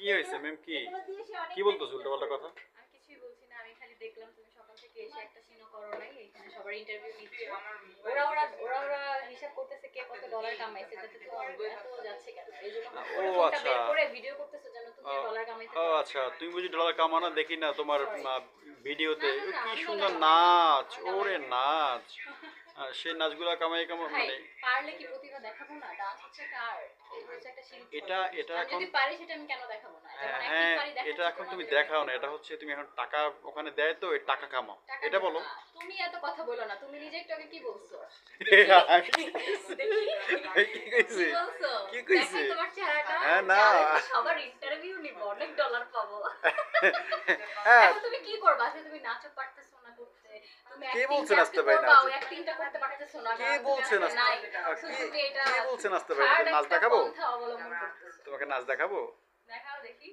কি হয়েছে ম্যাম কি? সে কি বলতেছো উল্টো কথা? আমি কিছুই বলছি না আমি খালি দেখলাম তুমি সকাল থেকে এসে একটা সিনও করো নাই এখানে সবার ইন্টারভিউ নিচ্ছে। ওরা ওরা ওরা ওরা হিসাব করতেছে কে কত ডলার কামাইছে তাতে তো এত যাচ্ছে কেন? এই ও, আচ্ছা। করে ভিডিও করতেছে যেন তুমি ও, ডলার কামাইতে ও আচ্ছা তুমি বুঝি ডলার কামানো দেখি না তোমার ভিডিওতে কি সুন্দর নাচ ওরে নাচ। সেই নাচগুলা কামাই কামাই মানে পারলে কি দেখাবো না ডান্স হচ্ছে একটা art হচ্ছে একটা শিল্প। এটা এটা এখন যদি পারি সেটা আমি কেন দেখাবো না? হ্যাঁ এটা এখন তুমি দেখাও না এটা হচ্ছে তুমি এখন টাকা ওখানে দেয় তো টাকা কামাও। এটা বলো। তুমি এত কথা বলো না তুমি নিজে একটু আগে কি বলছো? কি কইছি? তোমার চেহারাটা। হ্যাঁ, না। যে আমি তো সবার ইন্টারভিউ নিব অনেক ডলার পাবো। হ্যাঁ। তুমি কি করবা? তুমি নাচও পারতেছো না কে বলছেন আজকে পারি না? কে বলছেন কি তুমি এটা কে বলছে নাচতে পারি নাচ দেখাবো। তোমাকে নাচ দেখাবো? দেখাও দেখি।